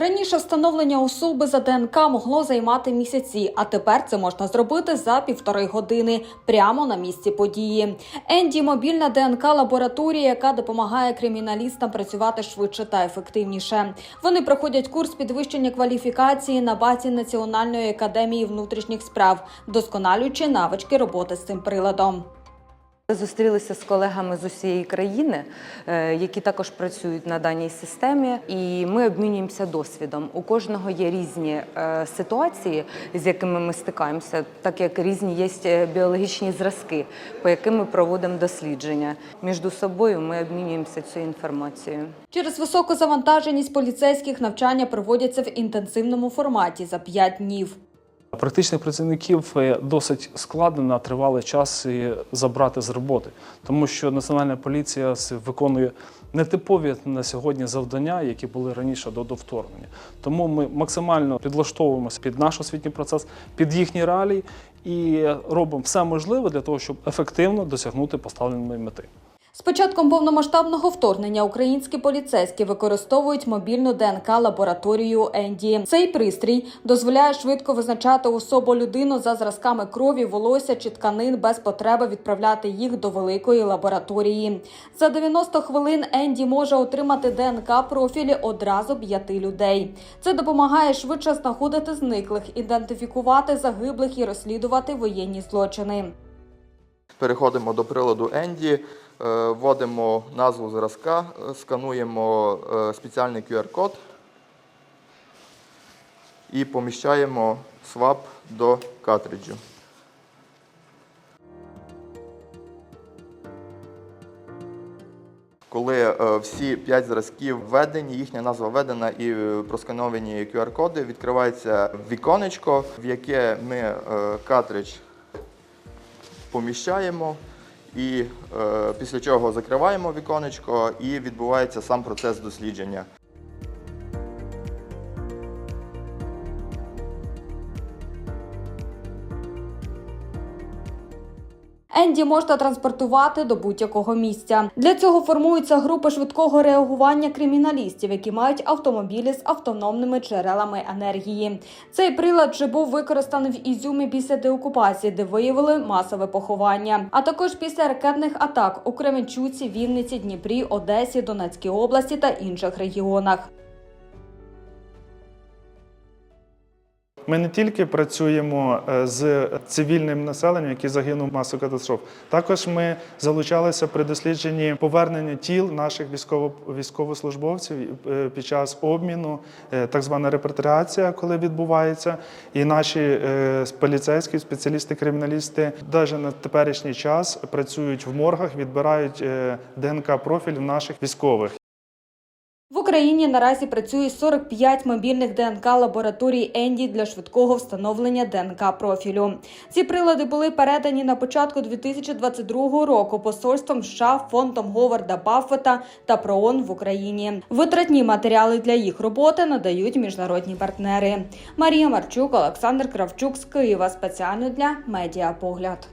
Раніше встановлення особи за ДНК могло займати місяці, а тепер це можна зробити за півтори години прямо на місці події. Енді мобільна ДНК лабораторія, яка допомагає криміналістам працювати швидше та ефективніше. Вони проходять курс підвищення кваліфікації на базі Національної академії внутрішніх справ, вдосконалюючи навички роботи з цим приладом. Зустрілися з колегами з усієї країни, е, які також працюють на даній системі, і ми обмінюємося досвідом. У кожного є різні е, ситуації, з якими ми стикаємося, так як різні є е, біологічні зразки, по яким ми проводимо дослідження. Між собою ми обмінюємося цією інформацією. Через високу завантаженість поліцейських навчання проводяться в інтенсивному форматі за 5 днів. Практичних працівників е, досить складно на тривалий час забрати з роботи, тому що Національна поліція виконує нетипові на сьогодні завдання, які були раніше до вторгнення. Тому ми максимально підлаштовуємося під наш освітній процес, під їхні реалії і робимо все можливе для того, щоб ефективно досягнути поставленої мети. З початком повномасштабного вторгнення українські поліцейські використовують мобільну ДНК лабораторію Енді. Цей пристрій дозволяє швидко визначати особу людину за зразками крові, волосся чи тканин без потреби відправляти їх до великої лабораторії. За 90 хвилин Енді може отримати ДНК профілі одразу п'яти людей. Це допомагає швидше знаходити зниклих, ідентифікувати загиблих і розслідувати воєнні злочини. Переходимо до приладу Енді, е, вводимо назву зразка, е, скануємо е, спеціальний QR-код і поміщаємо свап до картриджу. Коли всі 5 зразків введені, їхня назва введена і проскановані QR-коди, відкривається віконечко, в яке ми картридж поміщаємо і е, після чого закриваємо віконечко і відбувається сам процес дослідження. Енді можна транспортувати до будь-якого місця. Для цього формуються групи швидкого реагування криміналістів, які мають автомобілі з автономними джерелами енергії. Цей прилад вже був використаний в Ізюмі після деокупації, де виявили масове поховання. А також після ракетних атак у Кременчуці, Вінниці, Дніпрі, Одесі, Донецькій області та інших регіонах. Ми не тільки працюємо е, з цивільним населенням, який загинув масових катастроф. Також ми залучалися при дослідженні повернення тіл наших військово військовослужбовців е, під час обміну, е, так звана репатріація, коли відбувається. І наші поліцейські спеціалісти, криміналісти навіть на теперішній час працюють в моргах, відбирають ДНК профіль наших військових. В Україні наразі працює 45 мобільних ДНК лабораторій Енді для швидкого встановлення ДНК профілю. Ці прилади були передані на початку 2022 року посольством США, фондом Говарда Баффета та ПРООН в Україні. Витратні матеріали для їх роботи надають міжнародні партнери. Марія Марчук, Олександр Кравчук з Києва спеціально для медіапогляд.